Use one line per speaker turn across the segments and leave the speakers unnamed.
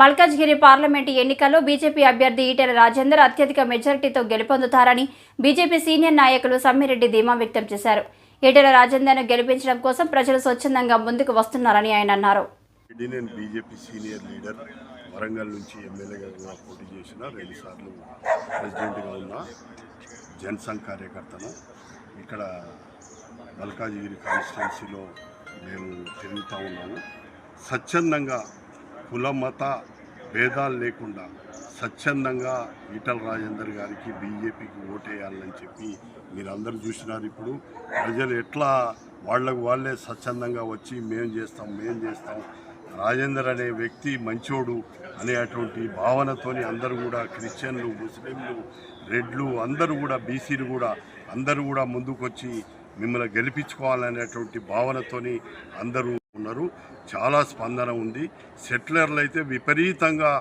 Malkajgiri parliament ఎన్నికల్లో BJP అభ్యర్థి ఈటెల రాజేందర్ అత్యధిక మెజారిటీతో గెలుపొందుతారని బీజేపీ సీనియర్ నాయకులు సమ్మిరెడ్డి ధీమా వ్యక్తం చేశారు. ఈటెల రాజేందర్ను గెలిపించడం కోసం ప్రజలు స్వచ్ఛందంగా ముందుకు వస్తున్నారని ఆయన అన్నారు.
నేను బీజేపీ సీనియర్ లీడర్ వరంగల్ నుంచి ఎమ్మెల్యేగా పోటీ చేసిన రెండుసార్లు ప్రెసిడెంట్గా ఉన్న జనసంఘ్ కార్యకర్తను ఇక్కడ మల్కాజిగిరి కాన్స్టిట్యున్సీలో మేము తిరుగుతూ ఉన్నాము. స్వచ్ఛందంగా కుల మత భేదాలు లేకుండా స్వచ్ఛందంగా ఈటల రాజేందర్ గారికి బీజేపీకి ఓటేయాలని చెప్పి మీరు అందరూ చూసినారు ఇప్పుడు. ప్రజలు ఎట్లా వాళ్ళకు వాళ్ళే స్వచ్ఛందంగా వచ్చి మేం చేస్తాం మేం చేస్తాం రాజేందర్ అనే వ్యక్తి మంచోడు అనేటువంటి భావనతోని అందరూ కూడా క్రిస్టియన్లు ముస్లింలు రెడ్లు అందరూ కూడా బీసీలు కూడా అందరూ కూడా ముందుకొచ్చి మిమ్మల్ని గెలిపించుకోవాలనేటువంటి భావనతోని అందరూ ఉన్నారు చాలా స్పందన ఉంది. సెటిలర్లు అయితే విపరీతంగా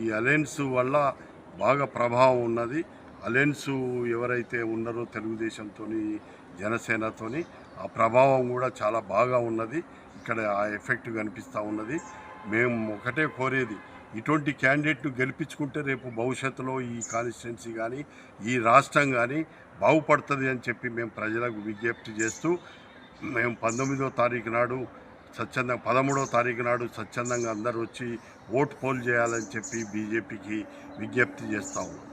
ఈ అలయన్స్ వల్ల బాగా ప్రభావం ఉన్నది. అలయన్స్ ఎవరైతే ఉన్నారో తెలుగుదేశంతో జనసేనతో ఆ ప్రభావం కూడా చాలా బాగా ఉన్నది. ఇక్కడ ఆ ఎఫెక్ట్ కనిపిస్తూ ఉన్నది. మేము ఒకటే కోరేది. ఇటువంటి క్యాండిడేట్ను గెలిపించుకుంటే రేపు భవిష్యత్తులో ఈ కాన్స్టిట్యున్సీ కానీ ఈ రాష్ట్రం కానీ బాగుపడుతుంది అని చెప్పి మేము ప్రజలకు విజ్ఞప్తి చేస్తూ మేము పంతొమ్మిదో తారీఖు నాడు స్వచ్ఛందంగా పదమూడో తారీఖు నాడు స్వచ్ఛందంగా అందరూ వచ్చి ఓటు పోల్ చేయాలని చెప్పి బీజేపీకి విజ్ఞప్తి చేస్తా ఉన్నాం